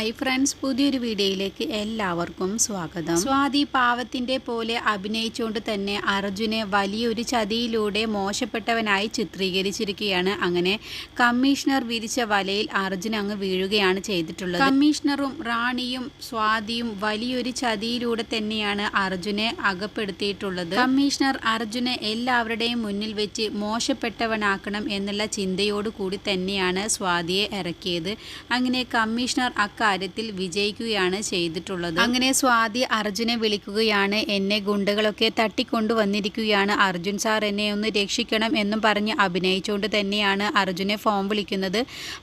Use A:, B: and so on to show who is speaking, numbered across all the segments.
A: Hi friends പുതിയൊരു വീഡിയോയിലേക്ക് എല്ലാവർക്കും സ്വാഗതം. സ്വാതി പാവത്തിന്റെ പോലെ അഭിനയിച്ചുകൊണ്ട് തന്നെ അർജുനെ വലിയൊരു ചതിയിലൂടെ മോശപ്പെട്ടവനായി ചിത്രീകരിച്ചിരിക്കുകയാണ്. അങ്ങനെ കമ്മീഷണർ വിരിച്ച വലയിൽ അർജുൻ അങ്ങ് വീഴുകയാണ് ചെയ്തിട്ടുള്ളത്. കമ്മീഷണറും റാണിയും സ്വാതിയും വലിയൊരു ചതിയിലൂടെ തന്നെയാണ് അർജുനെ അകപ്പെടുത്തിയിട്ടുള്ളത്. കമ്മീഷണർ അർജുനെ എല്ലാവരുടെയും മുന്നിൽ വെച്ച് മോശപ്പെട്ടവനാക്കണം എന്നുള്ള ചിന്തയോടു കൂടി തന്നെയാണ് സ്വാതിയെ ഇറക്കിയത്. അങ്ങനെ കമ്മീഷണർ അക്കാര്യത്തിൽ വിജയിക്കുകയാണ് ചെയ്തിട്ടുള്ളത്. അങ്ങനെ സ്വാതി അർജുനെ വിളിക്കുകയാണ്. എന്നെ ഗുണ്ടകളൊക്കെ തട്ടിക്കൊണ്ടു വന്നിരിക്കുകയാണ് അർജുൻ സാർ എന്നെ ഒന്ന് രക്ഷിക്കണം എന്നും പറഞ്ഞ് അഭിനയിച്ചുകൊണ്ട് തന്നെയാണ് അർജുനെ ഫോം വിളിക്കുന്നത്.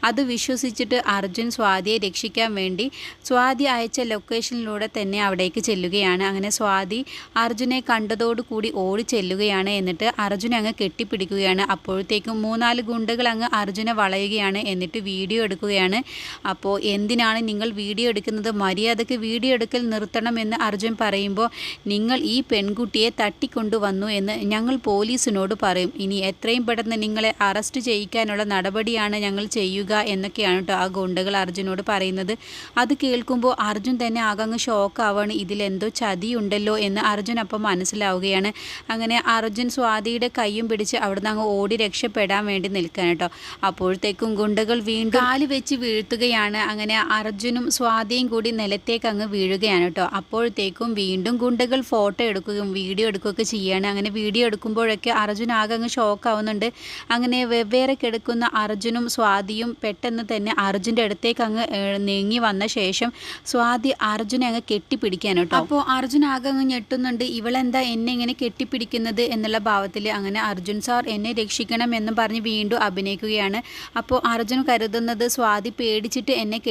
A: അത് വിശ്വസിച്ചിട്ട് അർജുൻ സ്വാതിയെ രക്ഷിക്കാൻ വേണ്ടി സ്വാതി അയച്ച ലൊക്കേഷനിലൂടെ തന്നെ അവിടേക്ക് ചെല്ലുകയാണ്. അങ്ങനെ സ്വാതി അർജുനെ കണ്ടതോടുകൂടി ഓടി ചെല്ലുകയാണ് എന്നിട്ട് അർജുനെ അങ്ങ് കെട്ടിപ്പിടിക്കുകയാണ്. അപ്പോഴത്തേക്കും മൂന്നാൽ ഗുണ്ടകൾ അങ്ങ് അർജുനെ വളയുകയാണ് എന്നിട്ട് വീഡിയോ എടുക്കുകയാണ്. അപ്പോൾ എന്തിനാണ് നിങ്ങൾ വീഡിയോ എടുക്കുന്നത് മര്യാദയ്ക്ക് വീഡിയോ എടുക്കൽ നിർത്തണമെന്ന് അർജുൻ പറയുമ്പോൾ നിങ്ങൾ ഈ പെൺകുട്ടിയെ തട്ടിക്കൊണ്ടുവന്നു എന്ന് ഞങ്ങൾ പോലീസിനോട് പറയും. ഇനി എത്രയും പെട്ടെന്ന് നിങ്ങളെ അറസ്റ്റ് ചെയ്യിക്കാനുള്ള നടപടിയാണ് ഞങ്ങൾ ചെയ്യുക എന്നൊക്കെയാണ് കേട്ടോ ആ ഗുണ്ടകൾ അർജുനോട് പറയുന്നത്. അത് കേൾക്കുമ്പോൾ അർജുൻ തന്നെ ആകങ്ങ് ഷോക്കാവാണ്. ഇതിലെന്തോ ചതിയുണ്ടല്ലോ എന്ന് അർജുൻ അപ്പം മനസ്സിലാവുകയാണ്. അങ്ങനെ അർജുൻ സ്വാതിയുടെ കൈയും പിടിച്ച് അവിടുന്ന് അങ്ങ് ഓടി രക്ഷപ്പെടാൻ വേണ്ടി നിൽക്കാൻ കേട്ടോ അപ്പോഴത്തേക്കും ഗുണ്ടകൾ വീണ്ടും കാൽ വെച്ച് വീഴ്ത്തുകയാണ്. അങ്ങനെ അർജുനും സ്വാതിയും കൂടി നിലത്തേക്ക് അങ്ങ് വീഴുകയാണ് കേട്ടോ. അപ്പോഴത്തേക്കും വീണ്ടും ഗുണ്ടകൾ ഫോട്ടോ എടുക്കുകയും വീഡിയോ എടുക്കുകയൊക്കെ ചെയ്യുകയാണ് അങ്ങനെ വീഡിയോ എടുക്കുമ്പോഴൊക്കെ അർജുൻ ആകെ അങ്ങ് ഷോക്കാവുന്നുണ്ട് അങ്ങനെ വെവ്വേറെ കിടക്കുന്ന അർജുനും സ്വാതിയും പെട്ടെന്ന് തന്നെ അർജുന്റെ അടുത്തേക്ക് അങ്ങ് നീങ്ങി വന്ന ശേഷം സ്വാതി അർജുനെ അങ്ങ് കെട്ടിപ്പിടിക്കാൻ കേട്ടോ. അപ്പോൾ അർജുൻ ആകെ അങ്ങ് ഞെട്ടുന്നുണ്ട്. ഇവളെന്താ എന്നെ ഇങ്ങനെ കെട്ടിപ്പിടിക്കുന്നത് എന്നുള്ള ഭാവത്തിൽ അങ്ങനെ അർജുൻ സാർ എന്നെ രക്ഷിക്കണം എന്നും പറഞ്ഞ് വീണ്ടും അഭിനയിക്കുകയാണ്. അപ്പോൾ അർജുൻ കരുതുന്നത് സ്വാതി പേടിച്ചിട്ട് എന്നെ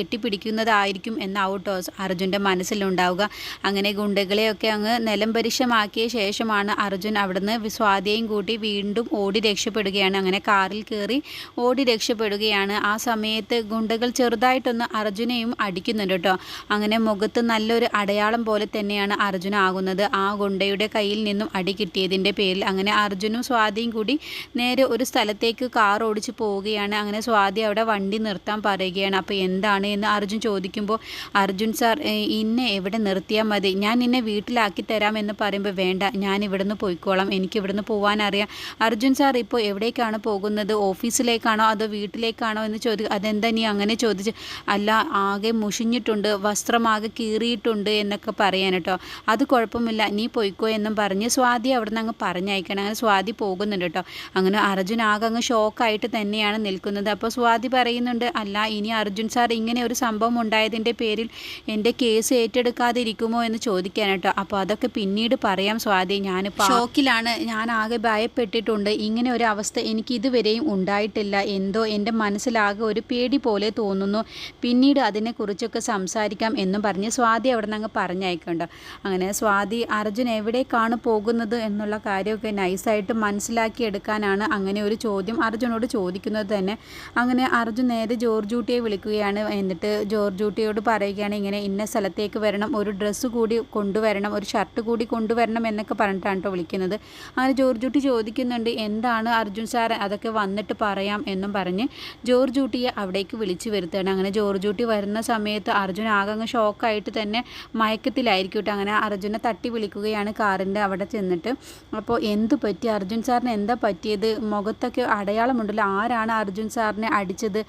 A: കെട്ടിപ്പിടിക്കുന്നതായിരിക്കും എന്നാവട്ടോ അർജുന്റെ മനസ്സിലുണ്ടാവുക. അങ്ങനെ ഗുണ്ടകളെയൊക്കെ അങ്ങ് നിലം പരിശമാക്കിയ ശേഷമാണ് അർജുൻ അവിടുന്ന് സ്വാതിയെയും കൂട്ടി വീണ്ടും ഓടി രക്ഷപ്പെടുകയാണ്. അങ്ങനെ കാറിൽ കയറി ഓടി രക്ഷപ്പെടുകയാണ്. ആ സമയത്ത് ഗുണ്ടകൾ ചെറുതായിട്ടൊന്ന് അർജുനെയും അടിക്കുന്നുണ്ട് കേട്ടോ. അങ്ങനെ മുഖത്ത് നല്ലൊരു അടയാളം പോലെ തന്നെയാണ് അർജുൻ ആകുന്നത്. ആ ഗുണ്ടയുടെ കയ്യിൽ നിന്നും അടി കിട്ടിയതിന്റെ പേരിൽ അങ്ങനെ അർജുനും സ്വാതിയും കൂടി നേരെ ഒരു സ്ഥലത്തേക്ക് കാർ ഓടിച്ച് പോവുകയാണ്. അങ്ങനെ സ്വാതി അവിടെ വണ്ടി നിർത്താൻ പറയുകയാണ്. അപ്പോൾ എന്താണ് എന്ന് അർജുൻ ചോദിക്കുമ്പോൾ അർജുൻ സാർ ഇന്നെ എവിടെ നിർത്തിയാൽ മതി? ഞാൻ നിന്നെ വീട്ടിലാക്കി തരാം എന്ന് പറയുമ്പോൾ വേണ്ട ഞാൻ ഇവിടുന്ന് പോയിക്കോളാം. എനിക്ക് ഇവിടുന്ന് പോകാൻ അറിയാം അർജുൻ സാർ ഇപ്പോൾ എവിടേക്കാണ് പോകുന്നത്? ഓഫീസിലേക്കാണോ അതോ വീട്ടിലേക്കാണോ എന്ന് ചോദിക്കും അതെന്താ നീ അങ്ങനെ ചോദിച്ച് അല്ല ആകെ മുഷിഞ്ഞിട്ടുണ്ട്. വസ്ത്രമാകെ കീറിയിട്ടുണ്ട് എന്നൊക്കെ പറയാൻ കേട്ടോ അത് കുഴപ്പമില്ല. നീ പോയിക്കോ എന്നും പറഞ്ഞ് സ്വാതി അവിടെ നിന്ന് അങ്ങ് പറഞ്ഞയക്കണം. അങ്ങനെ സ്വാതി പോകുന്നുണ്ട് കേട്ടോ അങ്ങനെ അർജുൻ ആകെ അങ്ങ് ഷോക്കായിട്ട് തന്നെയാണ് നിൽക്കുന്നത്. അപ്പോൾ സ്വാതി പറയുന്നുണ്ട് അല്ല ഇനി അർജുൻ സാർ ഇങ്ങനെ ഒരു സംഭവം ഉണ്ടായതിന്റെ പേരിൽ എന്റെ കേസ് ഏറ്റെടുക്കാതിരിക്കുമോ എന്ന് ചോദിക്കാൻ കേട്ടോ അപ്പോൾ അതൊക്കെ പിന്നീട് പറയാം സ്വാതി. ഞാനിപ്പോൾ ഷോക്കിലാണ്. ഞാൻ ആകെ ഭയപ്പെട്ടിട്ടുണ്ട്. ഇങ്ങനെ ഒരു അവസ്ഥ എനിക്ക് ഇതുവരെയും ഉണ്ടായിട്ടില്ല. എന്തോ എന്റെ മനസ്സിലാകെ ഒരു പേടി പോലെ തോന്നുന്നു. പിന്നീട് അതിനെക്കുറിച്ചൊക്കെ സംസാരിക്കാം എന്നും പറഞ്ഞ് സ്വാതി അവിടെ നിന്ന് അങ്ങ് പറഞ്ഞയക്കുന്നുണ്ട്. അങ്ങനെ സ്വാതി അർജുൻ എവിടേക്കാണ് പോകുന്നത്? എന്നുള്ള കാര്യമൊക്കെ നൈസായിട്ട് മനസ്സിലാക്കിയെടുക്കാനാണ് അങ്ങനെ ഒരു ചോദ്യം അർജുനോട് ചോദിക്കുന്നത് തന്നെ. അങ്ങനെ അർജുൻ നേരെ ജോർജൂട്ടിയെ വിളിക്കുകയാണ്. എന്നിട്ട് ജോർജൂട്ടിയോട് പറയുകയാണ് ഇങ്ങനെ ഇന്ന സ്ഥലത്തേക്ക് വരണം ഒരു ഡ്രസ്സ് കൂടി കൊണ്ടുവരണം ഒരു ഷർട്ട് കൂടി കൊണ്ടുവരണം എന്നൊക്കെ പറഞ്ഞിട്ടാണ് കേട്ടോ വിളിക്കുന്നത്. അങ്ങനെ ജോർജൂട്ടി ചോദിക്കുന്നുണ്ട് എന്താണ് അർജുൻ സാർ അതൊക്കെ വന്നിട്ട് പറയാം എന്നും പറഞ്ഞ് ജോർജൂട്ടിയെ അവിടേക്ക് വിളിച്ചു വരുത്തുകയാണ്. അങ്ങനെ ജോർജൂട്ടി വരുന്ന സമയത്ത് അർജുൻ ആകെ അങ്ങ് ഷോക്കായിട്ട് തന്നെ മയക്കത്തിലായിരിക്കും കേട്ടോ അങ്ങനെ അർജുനെ തട്ടി വിളിക്കുകയാണ് കാറിന്റെ അവിടെ ചെന്നിട്ട്. അപ്പോൾ എന്ത് പറ്റി? അർജുൻ സാറിന് എന്താ പറ്റിയത്? മുഖത്തൊക്കെ അടയാളമുണ്ടല്ലോ. ആരാണ് അർജുൻ സാറിനെ അടിച്ചത്?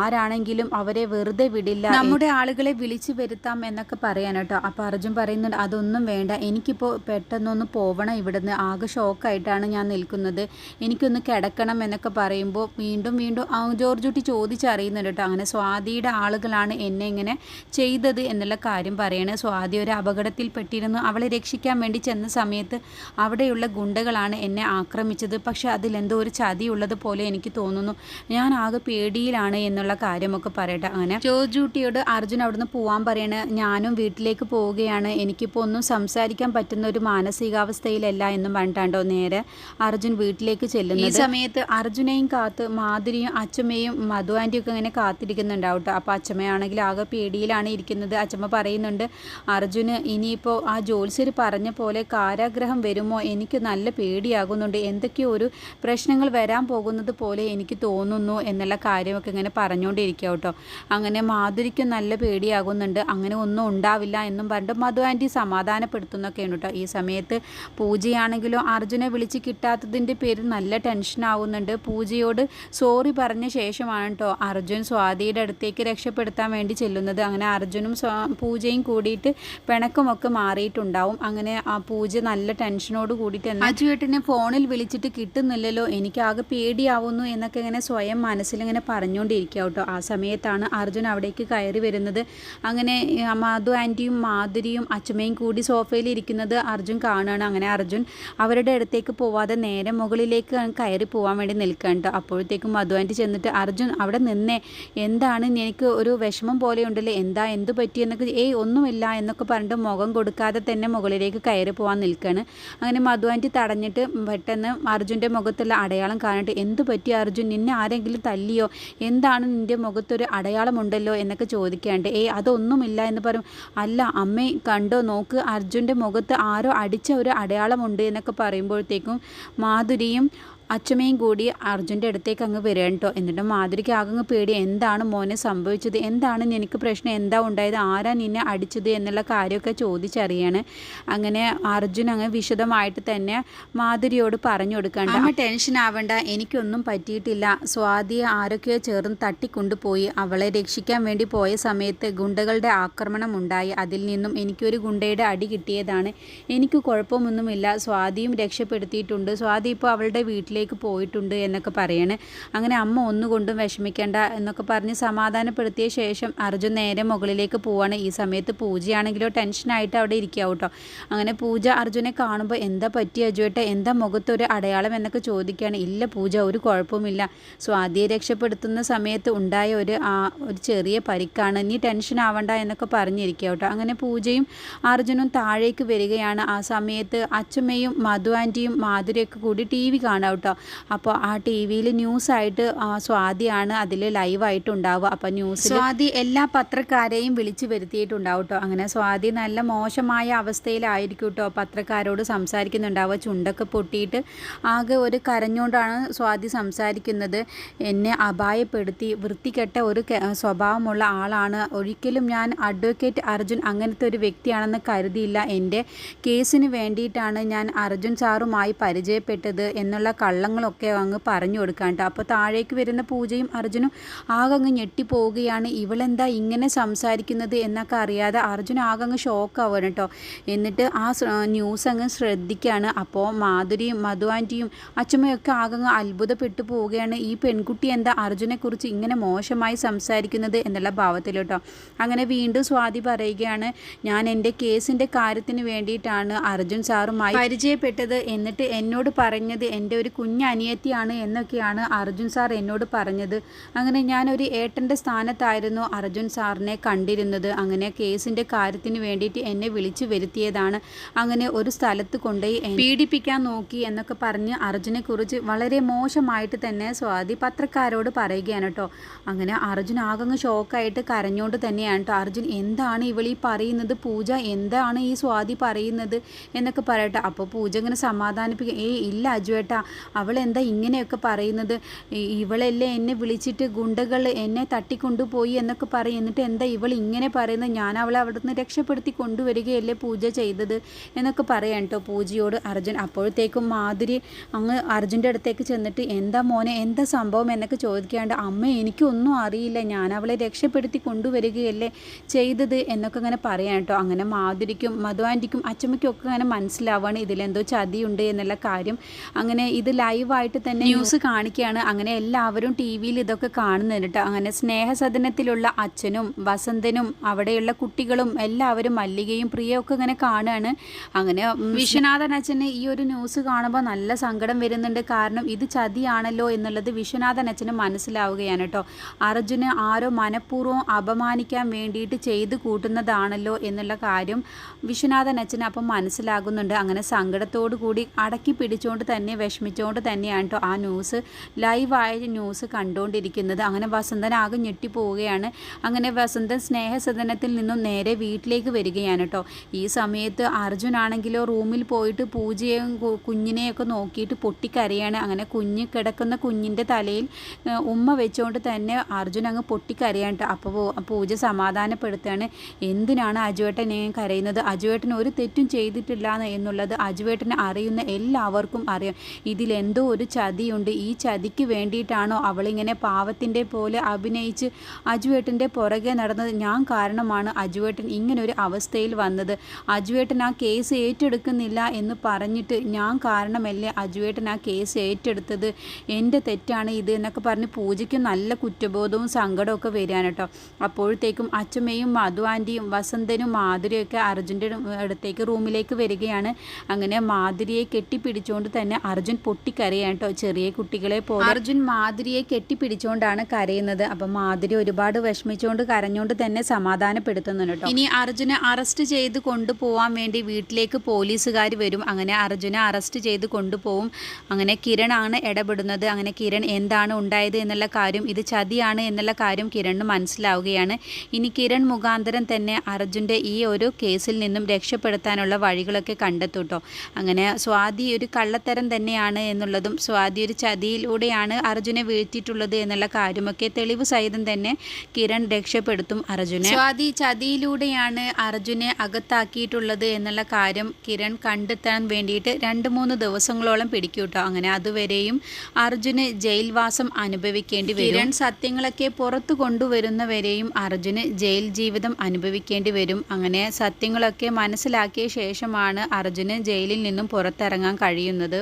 A: ആരാണെങ്കിലും അവരെ വെറുതെ വിടില്ല. നമ്മുടെ ആളുകളെ വിളിച്ചു വരുത്താം എന്നൊക്കെ പറയാൻ കേട്ടോ. അപ്പോൾ അർജുൻ പറയുന്നുണ്ട് അതൊന്നും വേണ്ട. എനിക്കിപ്പോൾ പെട്ടെന്നൊന്ന് പോവണം. ഇവിടുന്ന് ആകെ ഷോക്കായിട്ടാണ് ഞാൻ നിൽക്കുന്നത്. എനിക്കൊന്ന് കിടക്കണം എന്നൊക്കെ പറയുമ്പോൾ വീണ്ടും വീണ്ടും ജോർജുട്ടി ചോദിച്ചറിയുന്നുണ്ട് കേട്ടോ. അങ്ങനെ സ്വാതിയുടെ ആളുകളാണ് എന്നെ ഇങ്ങനെ ചെയ്തത് എന്നുള്ള കാര്യം പറയണേ. സ്വാതി ഒരു അപകടത്തിൽപ്പെട്ടിരുന്നു അവളെ രക്ഷിക്കാൻ വേണ്ടി ചെന്ന സമയത്ത് അവിടെയുള്ള ഗുണ്ടകളാണ് എന്നെ ആക്രമിച്ചത്. പക്ഷെ അതിലെന്തോ ഒരു ചതിയുള്ളത് പോലെ എനിക്ക് തോന്നുന്നു. ഞാൻ ആകെ പേടിയിലാണ് എന്നുള്ള കാര്യമൊക്കെ പറയട്ടെ. അങ്ങനെ ജോർജൂട്ടിയോട് അർജുൻ അവിടുന്ന് പോവാൻ പറയണ ഞാനും വീട്ടിലേക്ക് പോവുകയാണ്. എനിക്കിപ്പോൾ ഒന്നും സംസാരിക്കാൻ പറ്റുന്ന ഒരു മാനസികാവസ്ഥയിലല്ല എന്നും പറഞ്ഞിട്ടാണ്ടോ നേരെ അർജുൻ വീട്ടിലേക്ക് ചെല്ലുന്നു ഈ സമയത്ത് അർജുനെയും കാത്ത് മാധുരിയും അച്ഛമ്മയും മധു ഇങ്ങനെ കാത്തിരിക്കുന്നുണ്ടാവും കേട്ടോ അപ്പോൾ അച്ഛമ്മയാണെങ്കിൽ ആകെ പേടിയിലാണ് ഇരിക്കുന്നത്. അച്ഛമ്മ പറയുന്നുണ്ട് അർജുന് ഇനിയിപ്പോൾ ആ ജോത്സ്യർ പറഞ്ഞ പോലെ കാരാഗ്രഹം വരുമോ? എനിക്ക് നല്ല പേടിയാകുന്നുണ്ട്. എന്തൊക്കെയോ ഒരു പ്രശ്നങ്ങൾ വരാൻ പോകുന്നത് പോലെ എനിക്ക് തോന്നുന്നു എന്നുള്ള കാര്യമൊക്കെ ഇങ്ങനെ പറഞ്ഞുകൊണ്ടിരിക്കുക കേട്ടോ അങ്ങനെ മാധുരിക്ക് നല്ല പേടിയാകുന്നുണ്ട്. അങ്ങനെ ഒന്നും ഉണ്ടാവില്ല എന്നും പറഞ്ഞിട്ട് മധു ആന്റി സമാധാനപ്പെടുത്തുന്നൊക്കെയാണ് കേട്ടോ ഈ സമയത്ത് പൂജയാണെങ്കിലോ അർജുനെ വിളിച്ച് കിട്ടാത്തതിന്റെ പേര് നല്ല ടെൻഷൻ ആവുന്നുണ്ട്. പൂജയോട് സോറി പറഞ്ഞ ശേഷമാണ് കേട്ടോ അർജുൻ സ്വാതിയുടെ അടുത്തേക്ക് രക്ഷപ്പെടുത്താൻ വേണ്ടി ചെല്ലുന്നത്. അങ്ങനെ അർജുനും പൂജയും കൂടിയിട്ട് പിണക്കമൊക്കെ മാറിയിട്ടുണ്ടാവും. അങ്ങനെ ആ പൂജ നല്ല ടെൻഷനോട് കൂടിയിട്ട് അജുവേട്ടിനെ ഫോണിൽ വിളിച്ചിട്ട് കിട്ടുന്നില്ലല്ലോ. എനിക്കാകെ പേടിയാവുന്നു എന്നൊക്കെ ഇങ്ങനെ സ്വയം മനസ്സിലിങ്ങനെ പറഞ്ഞുകൊണ്ടിരിക്കുക കേട്ടോ ആ സമയത്താണ് അർജുൻ അവിടേക്ക് കയറി വരുന്നത്. അങ്ങനെ മാധു ആന്റിയും മാധുരിയും അച്ഛമ്മയും കൂടി സോഫയിൽ ഇരിക്കുന്നത് അർജുൻ കാണുകയാണ് അങ്ങനെ അർജുൻ അവരുടെ അടുത്തേക്ക് പോവാതെ നേരെ മുകളിലേക്ക് കയറി പോകാൻ വേണ്ടി നിൽക്കുകയാണ് കേട്ടോ അപ്പോഴത്തേക്കും മധു ആന്റി ചെന്നിട്ട് അർജുൻ അവിടെ നിന്നേ. എന്താണ്? എനിക്ക് ഒരു വിഷമം പോലെ ഉണ്ടല്ലേ. എന്താ? എന്ത് പറ്റി? എന്നൊക്കെ ഏയ് ഒന്നുമില്ല എന്നൊക്കെ പറഞ്ഞിട്ട് മുഖം കൊടുക്കാതെ തന്നെ മുകളിലേക്ക് കയറി പോകാൻ നിൽക്കുകയാണ്. അങ്ങനെ മധു ആന്റി തടഞ്ഞിട്ട് പെട്ടെന്ന് അർജുന്റെ മുഖത്തുള്ള അടയാളം കാണിട്ട്. എന്ത് പറ്റി അർജുൻ? നിന്നെ ആരെങ്കിലും തല്ലിയോ? എന്താണ് നിന്റെ മുഖത്തൊരു അടയാളമുണ്ടല്ലോ? എന്നൊക്കെ ചോദിക്കാണ്ട് ഏയ് അതൊന്നുമില്ല എന്ന് പറയും. അല്ല അമ്മ കണ്ടോ നോക്ക് അർജുന്റെ മുഖത്ത് ആരോ അടിച്ച ഒരു അടയാളമുണ്ട് എന്നൊക്കെ പറയുമ്പോഴത്തേക്കും മാധുരിയും അച്ഛമ്മയും കൂടി അർജുന്റെ അടുത്തേക്ക് അങ്ങ് വരിക കേട്ടോ. എന്നിട്ട് മാധുരിക്ക് ആകങ്ങ് പേടി എന്താണ് മോനെ സംഭവിച്ചത്? എന്താണ് നിനക്ക് പ്രശ്നം? എന്താ ഉണ്ടായത്? ആരാ നിന്നെ അടിച്ചത് എന്നുള്ള കാര്യമൊക്കെ ചോദിച്ചറിയാണ്. അങ്ങനെ അർജുൻ അങ്ങ് വിശദമായിട്ട് തന്നെ മാധുരിയോട് പറഞ്ഞു കൊടുക്കണ്ട. അമ്മ ടെൻഷൻ ആവണ്ട എനിക്കൊന്നും പറ്റിയിട്ടില്ല. സ്വാതിയെ ആരൊക്കെയോ ചേർന്ന് തട്ടിക്കൊണ്ടുപോയി. അവളെ രക്ഷിക്കാൻ വേണ്ടി പോയ സമയത്ത് ഗുണ്ടകളുടെ ആക്രമണം ഉണ്ടായി. അതിൽ നിന്നും എനിക്കൊരു ഗുണ്ടയുടെ അടി കിട്ടിയതാണ്. എനിക്ക് കുഴപ്പമൊന്നുമില്ല. സ്വാതിയും രക്ഷപ്പെടുത്തിയിട്ടുണ്ട്. സ്വാതി ഇപ്പോൾ അവളുടെ വീട്ടിൽ വീട്ടിലേക്ക് പോയിട്ടുണ്ട് എന്നൊക്കെ പറയണേ. അങ്ങനെ അമ്മ ഒന്നുകൊണ്ടും വിഷമിക്കേണ്ട എന്നൊക്കെ പറഞ്ഞ് സമാധാനപ്പെടുത്തിയ ശേഷം അർജുൻ നേരെ മുകളിലേക്ക് പോവാണ്. ഈ സമയത്ത് പൂജയാണെങ്കിലോ ടെൻഷനായിട്ട് അവിടെ ഇരിക്കുക കേട്ടോ അങ്ങനെ പൂജ അർജുനെ കാണുമ്പോൾ എന്താ പറ്റിയ അജുവേട്ട? എന്താ മുഖത്തൊരു അടയാളം എന്നൊക്കെ ചോദിക്കുകയാണ് ഇല്ല പൂജ ഒരു കുഴപ്പമില്ല സ്വാതിയെ രക്ഷപ്പെടുത്തുന്ന സമയത്ത് ഉണ്ടായ ഒരു ഒരു ചെറിയ പരിക്കാണ്. നീ ടെൻഷൻ ആവണ്ട എന്നൊക്കെ പറഞ്ഞിരിക്കുക കേട്ടോ അങ്ങനെ പൂജയും അർജുനും താഴേക്ക് വരികയാണ്. ആ സമയത്ത് അച്ഛമ്മയും മധു ആന്റിയും മാധുരിയൊക്കെ കൂടി ടി വി കാണാം കേട്ടോ. അപ്പോൾ ആ ടി വിയിൽ ന്യൂസായിട്ട് സ്വാതിയാണ് അതിൽ ലൈവായിട്ട് ഉണ്ടാവുക അപ്പോൾ ന്യൂസ് സ്വാതി എല്ലാ പത്രക്കാരെയും വിളിച്ചു വരുത്തിയിട്ടുണ്ടാവും കേട്ടോ അങ്ങനെ സ്വാതി നല്ല മോശമായ അവസ്ഥയിലായിരിക്കും കേട്ടോ പത്രക്കാരോട് സംസാരിക്കുന്നുണ്ടാവുക. ചുണ്ടൊക്കെ പൊട്ടിയിട്ട് ആകെ ഒരു കരഞ്ഞുകൊണ്ടാണ് സ്വാതി സംസാരിക്കുന്നത്. എന്നെ അപായപ്പെടുത്തി വൃത്തികെട്ട ഒരു സ്വഭാവമുള്ള ആളാണ്. ഒരിക്കലും ഞാൻ അഡ്വക്കേറ്റ് അർജുൻ അങ്ങനത്തെ ഒരു വ്യക്തിയാണെന്ന് കരുതിയില്ല. എന്റെ കേസിന് വേണ്ടിയിട്ടാണ് ഞാൻ അർജുൻ സാറുമായി പരിചയപ്പെട്ടത് എന്നുള്ള കള്ളങ്ങളൊക്കെ അങ്ങ് പറഞ്ഞു കൊടുക്കാൻ കേട്ടോ അപ്പോൾ താഴേക്ക് വരുന്ന പൂജയും അർജുനും ആകെ അങ്ങ് ഞെട്ടിപ്പോവുകയാണ്. ഇവളെന്താ ഇങ്ങനെ സംസാരിക്കുന്നത് എന്നൊക്കെ അറിയാതെ അർജുൻ ആകെ അങ്ങ് ഷോക്കാവുകയാണ് കേട്ടോ എന്നിട്ട് ആ ന്യൂസ് അങ്ങ് ശ്രദ്ധിക്കുകയാണ്. അപ്പോൾ മാധുരിയും മധു ആന്റിയും അച്ഛമ്മയൊക്കെ ആകെ അങ്ങ് അത്ഭുതപ്പെട്ടു പോവുകയാണ്. ഈ പെൺകുട്ടി എന്താ അർജുനെക്കുറിച്ച് ഇങ്ങനെ മോശമായി സംസാരിക്കുന്നത് എന്നുള്ള ഭാവത്തിൽ കേട്ടോ അങ്ങനെ വീണ്ടും സ്വാതി പറയുകയാണ് ഞാൻ എന്റെ കേസിന്റെ കാര്യത്തിന് വേണ്ടിയിട്ടാണ് അർജുൻ സാറുമായി പരിചയപ്പെട്ടത്. എന്നിട്ട് എന്നോട് പറഞ്ഞത് എന്റെ ഒരു കുഞ്ഞനിയത്തിയാണ് എന്നൊക്കെയാണ് അർജുൻ സാർ എന്നോട് പറഞ്ഞത്. അങ്ങനെ ഞാനൊരു ഏട്ടന്റെ സ്ഥാനത്തായിരുന്നു അർജുൻ സാറിനെ കണ്ടിരുന്നത്. അങ്ങനെ കേസിന്റെ കാര്യത്തിന് വേണ്ടിയിട്ട് എന്നെ വിളിച്ചു വരുത്തിയതാണ്. അങ്ങനെ ഒരു സ്ഥലത്ത് കൊണ്ടുപോയി പീഡിപ്പിക്കാൻ നോക്കി എന്നൊക്കെ പറഞ്ഞ് അർജുനെ കുറിച്ച് വളരെ മോശമായിട്ട് തന്നെ സ്വാതി പത്രക്കാരോട് പറയുകയാണ് കേട്ടോ. അങ്ങനെ അർജുൻ ആകങ്ങ് ഷോക്കായിട്ട് കരഞ്ഞുകൊണ്ട് തന്നെയാണ് കേട്ടോ. അർജുൻ എന്താണ് ഇവളി പറയുന്നത്? പൂജ എന്താണ് ഈ സ്വാതി പറയുന്നത്? എന്നൊക്കെ പറയട്ടെ. അപ്പോൾ പൂജ ഇങ്ങനെ സമാധാനിപ്പിക്കുക ഏയ് ഇല്ല അജുവേട്ടാ അവൾ എന്താ ഇങ്ങനെയൊക്കെ പറയുന്നത്? ഇവളല്ലേ എന്നെ വിളിച്ചിട്ട് ഗുണ്ടകൾ എന്നെ തട്ടിക്കൊണ്ടുപോയി എന്നൊക്കെ പറയും. എന്നിട്ട് എന്താ ഇവൾ ഇങ്ങനെ പറയുന്നത്? ഞാൻ അവളെ അവിടെ നിന്ന് രക്ഷപ്പെടുത്തി കൊണ്ടുവരികയല്ലേ പൂജ ചെയ്തത്? എന്നൊക്കെ പറയാം കേട്ടോ പൂജയോട് അർജുൻ. അപ്പോഴത്തേക്കും മാധുരി അങ്ങ് അർജുന്റെ അടുത്തേക്ക് ചെന്നിട്ട് എന്താ മോനെ എന്താ സംഭവം എന്നൊക്കെ ചോദിക്കാണ്ട് അമ്മ എനിക്കൊന്നും അറിയില്ല. ഞാൻ അവളെ രക്ഷപ്പെടുത്തി കൊണ്ടുവരികയല്ലേ ചെയ്തത് എന്നൊക്കെ അങ്ങനെ പറയാം കേട്ടോ അങ്ങനെ മാധുരിക്കും മധു അച്ചമ്മയ്ക്കും ഒക്കെ അങ്ങനെ മനസ്സിലാവുകയാണ് ഇതിലെന്തോ ചതിയുണ്ട് എന്നുള്ള കാര്യം. അങ്ങനെ ഇത് ലൈവായിട്ട് തന്നെ ന്യൂസ് കാണിക്കുകയാണ്. അങ്ങനെ എല്ലാവരും ടി വിയിൽ ഇതൊക്കെ കാണുന്നുണ്ട് അങ്ങനെ സ്നേഹസദനത്തിലുള്ള അച്ഛനും വസന്തനും അവിടെയുള്ള കുട്ടികളും എല്ലാവരും മല്ലികയും പ്രിയൊക്കെ ഇങ്ങനെ കാണുകയാണ്. അങ്ങനെ വിശ്വനാഥൻ അച്ഛന് ഈ ഒരു ന്യൂസ് കാണുമ്പോൾ നല്ല സങ്കടം വരുന്നുണ്ട്. കാരണം ഇത് ചതിയാണല്ലോ എന്നുള്ളത് വിശ്വനാഥൻ അച്ഛന് മനസ്സിലാവുകയാണ് കേട്ടോ. അർജുന് ആരോ മനഃപൂർവം അപമാനിക്കാൻ വേണ്ടിയിട്ട് ചെയ്ത് കൂട്ടുന്നതാണല്ലോ എന്നുള്ള കാര്യം വിശ്വനാഥൻ അച്ഛന് അപ്പം മനസ്സിലാകുന്നുണ്ട്. അങ്ങനെ സങ്കടത്തോടു കൂടി അടക്കി പിടിച്ചുകൊണ്ട് തന്നെ വിഷമിച്ചുകൊണ്ട് ഇരുന്നുകൊണ്ട് തന്നെയാണ് കേട്ടോ ആ ന്യൂസ് ലൈവായ ന്യൂസ് കണ്ടുകൊണ്ടിരിക്കുന്നത് അങ്ങനെ വസന്തൻ ആകെ ഞെട്ടിപ്പോവുകയാണ്. അങ്ങനെ വസന്തൻ സ്നേഹസദനത്തിൽ നിന്നും നേരെ വീട്ടിലേക്ക് വരികയാണ് കേട്ടോ ഈ സമയത്ത് അർജുൻ ആണെങ്കിലോ റൂമിൽ പോയിട്ട് പൂജയും കുഞ്ഞിനെയൊക്കെ നോക്കിയിട്ട് പൊട്ടിക്കരയാണ്. അങ്ങനെ കുഞ്ഞ് കിടക്കുന്ന കുഞ്ഞിന്റെ തലയിൽ ഉമ്മ വെച്ചുകൊണ്ട് തന്നെ അർജുൻ അങ്ങ് പൊട്ടിക്കരയാണ് കേട്ടോ അപ്പോൾ പൂജ സമാധാനപ്പെടുത്തുകയാണ് എന്തിനാണ് അജുവേട്ടൻ കരയുന്നത്? അജുവേട്ടൻ ഒരു തെറ്റും ചെയ്തിട്ടില്ല എന്ന് എന്നുള്ളത് അജുവേട്ടന് അറിയുന്ന എല്ലാവർക്കും അറിയാം. ഇതിലെന്തോ ഒരു ചതിയുണ്ട്. ഈ ചതിക്ക് വേണ്ടിയിട്ടാണോ അവളിങ്ങനെ പാവത്തിന്റെ പോലെ അഭിനയിച്ച് അജുവേട്ടന്റെ പുറകെ നടന്നത്? ഞാൻ കാരണമാണ് അജുവേട്ടൻ ഇങ്ങനെ ഒരു അവസ്ഥയിൽ വന്നത്. അജുവേട്ടൻ ആ കേസ് ഏറ്റെടുക്കുന്നില്ല എന്ന് പറഞ്ഞിട്ട് ഞാൻ കാരണമല്ലേ അജുവേട്ടൻ ആ കേസ് ഏറ്റെടുത്തത്? എന്റെ തെറ്റാണ് ഇത് എന്നൊക്കെ പറഞ്ഞ് പൂജയ്ക്ക് നല്ല കുറ്റബോധവും സങ്കടമൊക്കെ വരാനട്ടോ അപ്പോഴത്തേക്കും അച്ഛമ്മയും മധു ആന്റിയും വസന്തനും മാധുരിയൊക്കെ അർജുന്റെ അടുത്തേക്ക് റൂമിലേക്ക് വരികയാണ്. അങ്ങനെ മാധുരിയെ കെട്ടിപ്പിടിച്ചുകൊണ്ട് തന്നെ അർജുൻ പൊട്ടിക്കരയാണ് കേട്ടോ ചെറിയ കുട്ടികളെ പോലെ. അർജുൻ മാധുരിയെ കെട്ടിപ്പിടിച്ചുകൊണ്ടാണ് കരയുന്നത്. അപ്പം മാധുരി ഒരുപാട് വിഷമിച്ചുകൊണ്ട് കരഞ്ഞുകൊണ്ട് തന്നെ സമാധാനപ്പെടുത്തുന്നുണ്ട് കേട്ടോ. ഇനി അർജുനെ അറസ്റ്റ് ചെയ്ത് കൊണ്ടുപോകാൻ വേണ്ടി വീട്ടിലേക്ക് പോലീസുകാർ വരും. അങ്ങനെ അർജുനെ അറസ്റ്റ് ചെയ്ത് കൊണ്ടുപോകും അങ്ങനെ കിരണാണ് ഇടപെടുന്നത്. അങ്ങനെ കിരൺ എന്താണ് ഉണ്ടായത് എന്നുള്ള കാര്യം ഇത് ചതിയാണ് എന്നുള്ള കാര്യം കിരണിന് മനസ്സിലാവുകയാണ്. ഇനി കിരൺ മുഖാന്തരം തന്നെ അർജുന്റെ ഈ ഒരു കേസിൽ നിന്നും രക്ഷപ്പെടുത്താനുള്ള വഴികളൊക്കെ കണ്ടെത്തും കേട്ടോ. അങ്ങനെ സ്വാതി ഒരു കള്ളത്തരം തന്നെയാണ് എന്നുള്ളതും സ്വാതി ഒരു ചതിയിലൂടെയാണ് അർജുനെ വീഴ്ത്തിയിട്ടുള്ളത് എന്നുള്ള കാര്യമൊക്കെ തെളിവ് സഹിതം തന്നെ കിരൺ രക്ഷപ്പെടുത്തും അർജുനെ. സ്വാതി ചതിയിലൂടെയാണ് അർജുനെ അകത്താക്കിയിട്ടുള്ളത് എന്നുള്ള കാര്യം കിരൺ കണ്ടെത്താൻ വേണ്ടിയിട്ട് രണ്ട് മൂന്ന് ദിവസങ്ങളോളം പിടിക്കൂട്ടോ. അങ്ങനെ അതുവരെയും അർജുന് ജയിൽവാസം അനുഭവിക്കേണ്ടി വരും. കിരൺ സത്യങ്ങളൊക്കെ പുറത്തു കൊണ്ടുവരുന്നവരെയും അർജുന് ജയിൽ ജീവിതം അനുഭവിക്കേണ്ടി വരും. അങ്ങനെ സത്യങ്ങളൊക്കെ മനസ്സിലാക്കിയ ശേഷമാണ് അർജുന് ജയിലിൽ നിന്നും പുറത്തിറങ്ങാൻ കഴിയുന്നത്.